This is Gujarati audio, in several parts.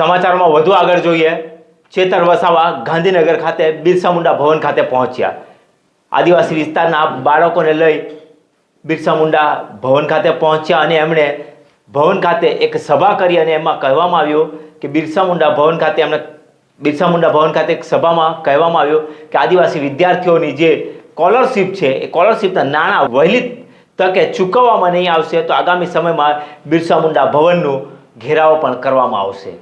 સમાચારમાં વધુ આગળ જોઈએ. ચેતર વસાવા ગાંધીનગર ખાતે બિરસા મુંડા ભવન ખાતે પહોંચ્યા. આદિવાસી વિસ્તારના બાળકોને લઈ બિરસા મુંડા ભવન ખાતે પહોંચ્યા અને એમણે ભવન ખાતે એક સભા કરી અને એમાં કહેવામાં આવ્યું કે બિરસા મુંડા ભવન ખાતે એમણે બિરસા મુંડા ભવન ખાતે એક સભામાં કહેવામાં આવ્યું કે આદિવાસી વિદ્યાર્થીઓની જે સ્કોલરશિપ છે, એ સ્કોલરશિપના નાણાં વહેલી તકે ચૂકવવામાં નહીં આવશે તો આગામી સમયમાં બિરસા મુંડા ભવનનું ઘેરાવો પણ કરવામાં આવશે.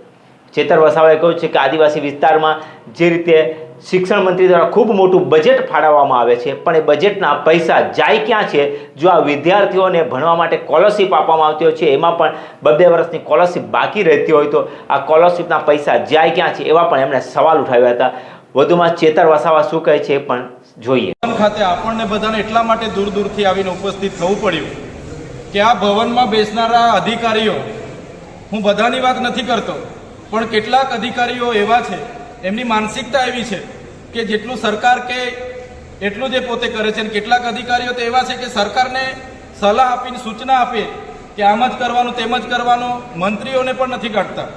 ચેતર વસાવાએ કહ્યું છે કે આદિવાસી વિસ્તારમાં જે રીતે શિક્ષણ મંત્રી દ્વારા ખૂબ મોટું બજેટ ફાળવવામાં આવે છે, પણ એ બજેટના પૈસા જાય ક્યાં છે? જો આ વિદ્યાર્થીઓને ભણવા માટે સ્કોલરશિપ આપવામાં આવતી હોય છે, એમાં પણ બબે વર્ષની સ્કોલરશિપ બાકી રહેતી હોય તો આ સ્કોલરશિપના પૈસા જાય ક્યાં છે? એવા પણ એમણે સવાલ ઉઠાવ્યા હતા. વધુમાં ચેતર વસાવા શું કહે છે એ પણ જોઈએ. ખાતે આપણને બધાને એટલા માટે દૂર દૂરથી આવીને ઉપસ્થિત થવું પડ્યું કે આ ભવનમાં બેસનારા અધિકારીઓ, હું બધાની વાત નથી કરતો પણ કેટલાક અધિકારીઓ એવા છે, એમની માનસિકતા એવી છે કે જેટલું સરકાર કે એટલું જ પોતે કરે છે અને કેટલાક અધિકારીઓ તો એવા છે કે સરકારને સલાહ આપીને સૂચના આપે કે આમ જ કરવાનું, તેમ જ કરવાનું, મંત્રીઓને પણ નથી કાઢતા.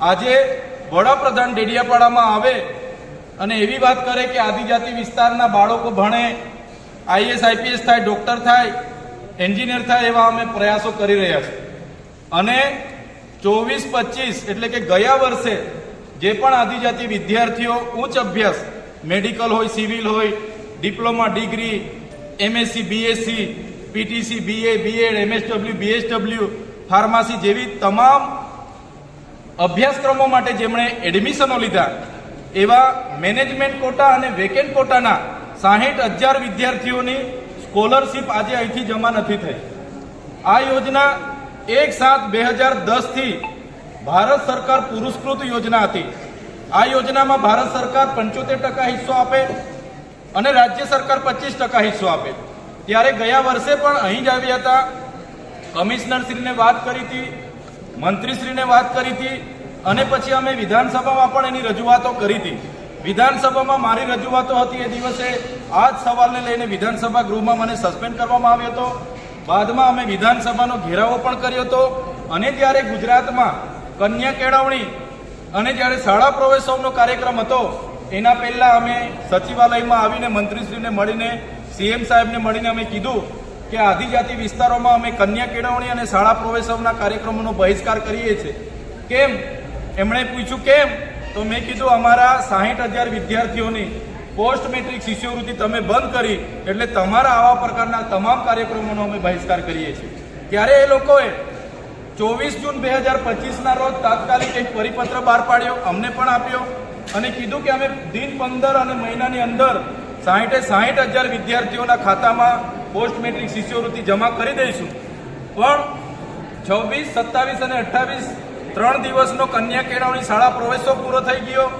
આજે વડાપ્રધાન ડેડિયાપાડામાં આવે અને એવી વાત કરે કે આદિજાતિ વિસ્તારના બાળકો ભણે, આઈએસ, આઈપીએસ થાય, ડોક્ટર થાય, એન્જિનિયર થાય એવા અમે પ્રયાસો કરી રહ્યા છીએ. અને ચોવીસ પચીસ એટલે કે ગયા વર્ષે જે પણ આદિજાતિ વિદ્યાર્થીઓ ઉચ્ચ અભ્યાસ, મેડિકલ હોય, સિવિલ હોય, diploma, degree MSc BSc PTC BA BEd MSW BSW pharmacy જેવી તમામ અભ્યાસક્રમો માટે જેમણે એડમિશનો લીધા, એવા મેનેજમેન્ટ કોટા અને વેકેન્ટ કોટાના સાહીઠ હજાર વિદ્યાર્થીઓની સ્કોલરશિપ આજે અહીંથી જમા નથી થઈ. આ યોજના એક સાત બે હજાર દસથી ભારત સરકાર પુરસ્કૃત યોજના હતી. આ યોજનામાં ભારત સરકાર પંચોતેર ટકા હિસ્સો આપે અને રાજ્ય સરકાર પચીસ ટકા હિસ્સો આપે. ત્યારે ગયા વર્ષે પણ અહીં જ આવ્યા હતા. કમિશનરશ્રીને વાત કરી હતી મંત્રીશ્રીને વાત કરી હતી અને પછી અમે વિધાનસભામાં પણ એની રજૂઆતો કરી હતી. વિધાનસભામાં મારી રજૂઆતો હતી એ દિવસે આ જ સવાલને લઈને વિધાનસભા ગૃહમાં મને સસ્પેન્ડ કરવામાં આવ્યો હતો. બાદમાં અમે વિધાનસભાનો ઘેરાવો પણ કર્યો હતો અને જ્યારે ગુજરાતમાં કન્યા કેળવણી અને જ્યારે શાળા પ્રવેશોનો કાર્યક્રમ હતો, એના પહેલાં અમે સચિવાલયમાં આવીને મંત્રીશ્રીને મળીને, સીએમ સાહેબને મળીને અમે કીધું કે આદિજાતિ વિસ્તારોમાં અમે કન્યા કેળવણી અને શાળા પ્રવેશોના કાર્યક્રમોનો બહિષ્કાર કરીએ છીએ. કેમ? એમણે પૂછ્યું, કેમ? તો મેં કીધું, અમારા સાહીઠ હજાર વિદ્યાર્થીઓની પોસ્ટ મેટ્રિક શિષ્યવૃત્તિ તમે બંધ કરી, એટલે તમારા આવા પ્રકારના તમામ કાર્યક્રમોનો અમે બહિષ્કાર કરીએ છીએ. ત્યારે એ લોકોએ ચોવીસ જૂન બે હજાર પચીસના રોજ તાત્કાલિક એક પરિપત્ર બહાર પાડ્યો, અમને પણ આપ્યો અને કીધું કે અમે દિન પંદર અને મહિનાની અંદર સાહીઠે સાહીઠ હજાર વિદ્યાર્થીઓના ખાતામાં પોસ્ટ મેટ્રિક શિષ્યવૃત્તિ જમા કરી દઈશું. પણ છવ્વીસ, સત્તાવીસ અને અઠ્ઠાવીસ ત્રણ દિવસનો કન્યા કેળવણી શાળા પ્રવેશો પૂરો થઈ ગયો.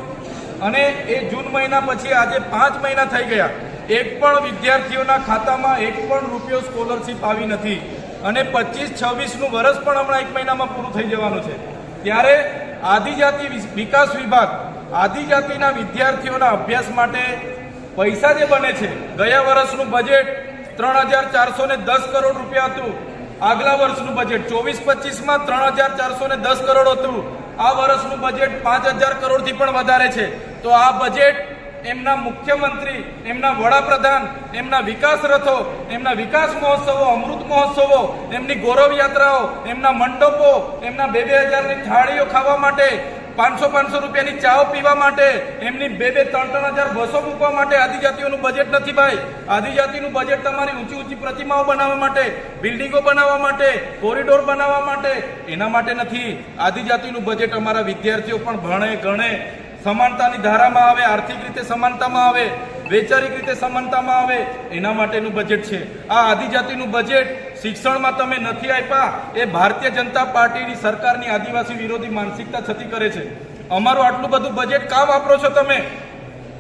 અને એ જૂન મહિના પછી આજે પાંચ મહિના થઈ ગયા. એક પણ વિદ્યાર્થીઓના ખાતામાં એક પણ રૂપિયો સ્કોલરશીપ આવી નથી. અને પચીસ, છવ્વીસનું વર્ષ પણ હમણાં એક મહિનામાં પૂરું થઈ જવાનું છે. ત્યારે આદિજાતિ વિકાસ વિભાગ આદિજાતિના વિદ્યાર્થીઓના અભ્યાસ માટે પૈસા જે બને છે, ગયા વર્ષનું બજેટ ત્રણ હજાર ચારસો ને દસ કરોડ રૂપિયા હતું. આગલા વર્ષનું બજેટ ચોવીસ પચીસમાં ત્રણ હજાર ચારસો ને દસ કરોડ હતું. આ વર્ષનું બજેટ પાંચ હજાર કરોડથી પણ વધારે છે. તો આ બજેટ એમના મુખ્યમંત્રી, એમના વડાપ્રધાન, એમના વિકાસ રથો, એમના વિકાસ મહોત્સવો, અમૃત મહોત્સવો, એમની ગૌરવ યાત્રાઓ, એમના મંડપો, એમના બે બે હજારની થાળીઓ ખાવા માટે, પાંચસો પાંચસો રૂપિયાની ચાઓ પીવા માટે, એમની બે બે ત્રણ ત્રણ હજાર બસો મૂકવા માટે આદિજાતિઓનું બજેટ નથી ભાઈ. આદિજાતિનું બજેટ તમારી ઊંચી ઊંચી પ્રતિમાઓ બનાવવા માટે, બિલ્ડિંગો બનાવવા માટે કોરિડોર બનાવવા માટે, એના માટે નથી. આદિજાતિનું બજેટ અમારા વિદ્યાર્થીઓ પણ ભણે ગણે. સમાનતાની ધારામાં આવે, આર્થિક રીતે સમાનતામાં આવે, વૈચારિક રીતે સમાનતામાં આવે, એના માટેનું બજેટ છે. આ આદિજાતિનું બજેટ શિક્ષણમાં તમે નથી આપ્યા, એ ભારતીય જનતા પાર્ટીની સરકારની આદિવાસી વિરોધી માનસિકતા છતી કરે છે. અમારું આટલું બધું બજેટ કાં વાપરો છો તમે?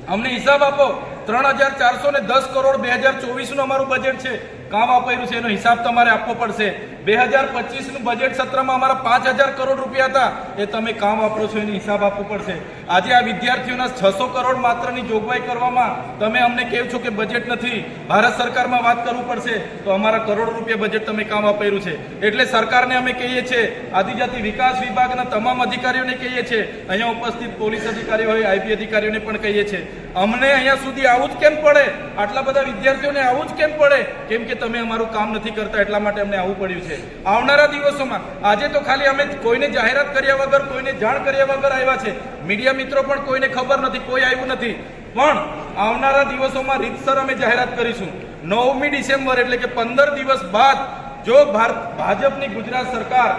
અમને હિસાબ આપો. ત્રણ હજાર ચારસો ને દસ કરોડ બે હજાર ચોવીસનું અમારું બજેટ છે. કામ અપાયું છે, એનો હિસાબ તમારે આપવો પડશે. બે હજાર પચીસનું બજેટ સત્રમાં અમારા પાંચ હજાર કરોડ રૂપિયા હતા. એ તમે કામ વાપરો છો, એનો હિસાબ આપવો પડશે. આજે આ વિદ્યાર્થીઓના છસો કરોડ માત્રની જોગવાઈ કરવામાં તમે અમને કહો છો કે બજેટ નથી. ભારત સરકારમાં વાત કરવું પડશે, તો અમારા કરોડ રૂપિયા બજેટ તમે કામ અપાયું છે. એટલે સરકારને અમે કહીએ છીએ, આદિજાતિ વિકાસ વિભાગના તમામ અધિકારીઓને કહીએ છીએ. અહીંયા ઉપસ્થિત પોલીસ અધિકારી હોય આઈપી અધિકારીઓને પણ કહીએ છીએ. અમને અહીંયા સુધી આવું જ કેમ પડે? આટલા બધા વિદ્યાર્થીઓને આવું જ કેમ પડે? કેમ કે તમે અમારું કામ નથી કરતા એટલા માટે અમને આવું પડ્યું છે. આવનારા દિવસોમાં આજે તો ખાલી અમે કોઈને જાહેરાત કર્યા વગર, કોઈને જાણ કર્યા વગર આવ્યા છે. મીડિયા મિત્રો પણ કોઈને ખબર નથી, કોઈ આવ્યું નથી. પણ આવનારા દિવસોમાં રીતસર અમે જાહેરાત કરીશું. નવમી ડિસેમ્બર એટલે કે પંદર દિવસ બાદ જો ભારત ભાજપની ગુજરાત સરકાર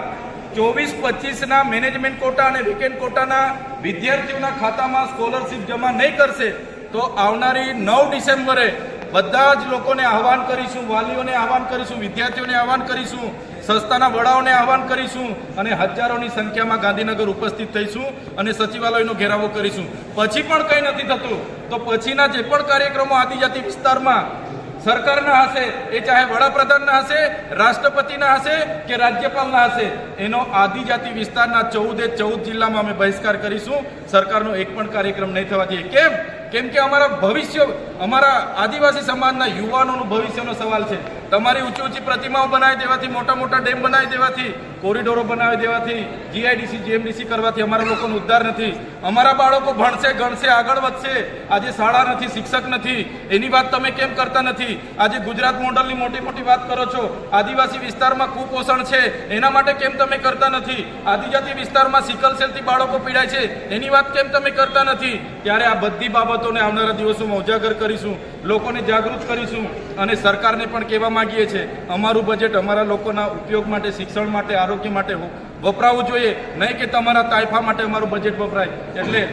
ચોવીસ પચીસના મેનેજમેન્ટ કોટા અને વીકેન્ડ કોટાના વિદ્યાર્થીઓના ખાતામાં સ્કોલરશિપ જમા નહીં કરશે, તો આવનારી નવ ડિસેમ્બરે બધા જ લોકોને આહવાન કરીશું, વાલીઓને આહવાન કરીશું, વિદ્યાર્થીઓને આહવાન કરીશું, સંસ્થાના વડાઓને આહવાન કરીશું અને હજારોની સંખ્યામાં ગાંધીનગર ઉપસ્થિત થઈશું અને સચિવાલયનો ઘેરાવો કરીશું. પછી પણ કંઈ નથી થતું. તો પછીના જે પણ કાર્યક્રમો આદિજાતિ વિસ્તારમાં સરકારના હશે, એ ચાહે વડાપ્રધાનના હશે, રાષ્ટ્રપતિના હશે કે રાજ્યપાલના હશે, એનો આદિજાતિ વિસ્તારના ચૌદે ચૌદ જિલ્લામાં અમે બહિષ્કાર કરીશું. સરકારનો એક પણ કાર્યક્રમ નહીં થવા જોઈએ કેમ? કેમ કે અમારા ભવિષ્ય અમારા આદિવાસી સમાજના યુવાનોનું ભવિષ્યનો સવાલ છે. તમારી ઊંચી ઊંચી પ્રતિમાઓ બનાવી દેવાથી, મોટા મોટા ડેમ બનાવી દેવાથી, કોરિડોરો બનાવી દેવાથી, જીઆઈડીસી, જીએમડીસી કરવાથી અમારા લોકોનો ઉદ્ધાર નથી. અમારા બાળકો ભણશે, ગણશે, આગળ વધશે. આજે શાળા નથી, શિક્ષક નથી. એની વાત તમે કેમ કરતા નથી? આજે ગુજરાત મોડલની મોટી મોટી વાત કરો છો. આદિવાસી વિસ્તારમાં કુપોષણ છે. એના માટે કેમ તમે કરતા નથી? આદિજાતિ વિસ્તારમાં સિકલ સેલથી બાળકો પીડાય છે. એની વાત કેમ તમે કરતા નથી? ત્યારે આ બધી બાબતોને આવનારા દિવસોમાં ઉજાગર કરીશું, લોકોને જાગૃત કરીશું અને સરકારને પણ કહેવા માંગીએ છીએ, અમારું બજેટ અમારા લોકોના ઉપયોગ માટે, શિક્ષણ માટે, આરોગ્ય માટે વપરાવવું જોઈએ. નહીં કે તમારા તાયફા માટે અમારું બજેટ વપરાય. એટલે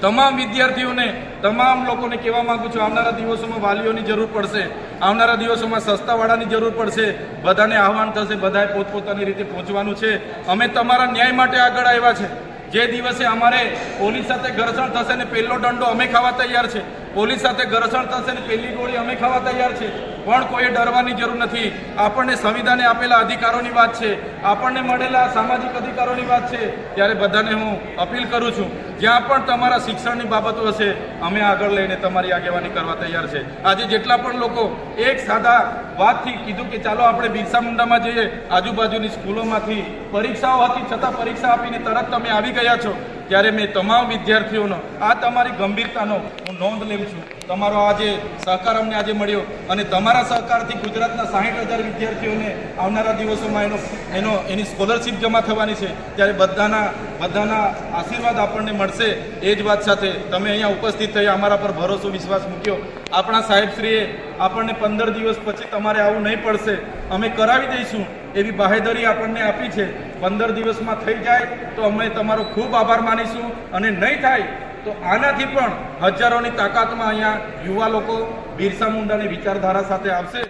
તમામ વિદ્યાર્થીઓને, તમામ લોકોને કહેવા માંગુ છું, આવનારા દિવસોમાં વાલીઓની જરૂર પડશે, આવનારા દિવસોમાં સસ્તાવાળાની જરૂર પડશે, બધાને આહવાન થશે, બધાએ પોતપોતાની રીતે પહોંચવાનું છે. અમે તમારા ન્યાય માટે આગળ આવ્યા છે. જે દિવસે અમારે પોલીસ સાથે ઘર્ષણ થશે ને પહેલો દંડો અમે ખાવા તૈયાર છે. પોલીસ સાથે ઘર્ષણ થશે ને પહેલી ગોળી અમે ખાવા તૈયાર છે. પણ કોઈએ ડરવાની જરૂર નથી. આપણને સંવિધાને આપેલા અધિકારોની વાત છે. આપણને મળેલા સામાજિક અધિકારોની વાત છે. ત્યારે બધાને હું અપીલ કરું છું, જ્યાં પણ તમારા શિક્ષણની બાબતો હશે, અમે આગળ લઈને તમારી આગેવાની કરવા તૈયાર છે. આજે જેટલા પણ લોકો એક સાદા વાતથી કીધું કે ચાલો આપણે બિરસા મુંડામાં જઈએ, આજુબાજુની સ્કૂલોમાંથી પરીક્ષાઓ હતી, છતાં પરીક્ષા આપીને તરત તમે આવી ગયા છો. ત્યારે મેં તમામ વિદ્યાર્થીઓનો, આ તમારી ગંભીરતાનો નોંધ લેમ છું. તમારો આજે સહકાર અમને આજે મળ્યો અને તમારા સહકારથી ગુજરાતના સાહીઠ હજાર વિદ્યાર્થીઓને આવનારા દિવસોમાં એનો એનો એની સ્કોલરશિપ જમા થવાની છે. ત્યારે બધાના બધાના આશીર્વાદ આપણને મળશે. એ જ વાત સાથે તમે અહીંયા ઉપસ્થિત થયા, અમારા પર ભરોસો, વિશ્વાસ મૂક્યો. આપણા સાહેબશ્રીએ આપણને પંદર દિવસ પછી તમારે આવું નહીં પડશે. અમે કરાવી દઈશું. એવી બાહેધરી આપણને આપી છે. પંદર દિવસમાં થઈ જાય તો અમે તમારો ખૂબ આભાર માનીશું અને નહીં થાય તો આનાથી પણ હજારોની તાકાતમાં અહીંયા યુવા લોકો બિરસા મુંડાની વિચારધારા સાથે આવશે.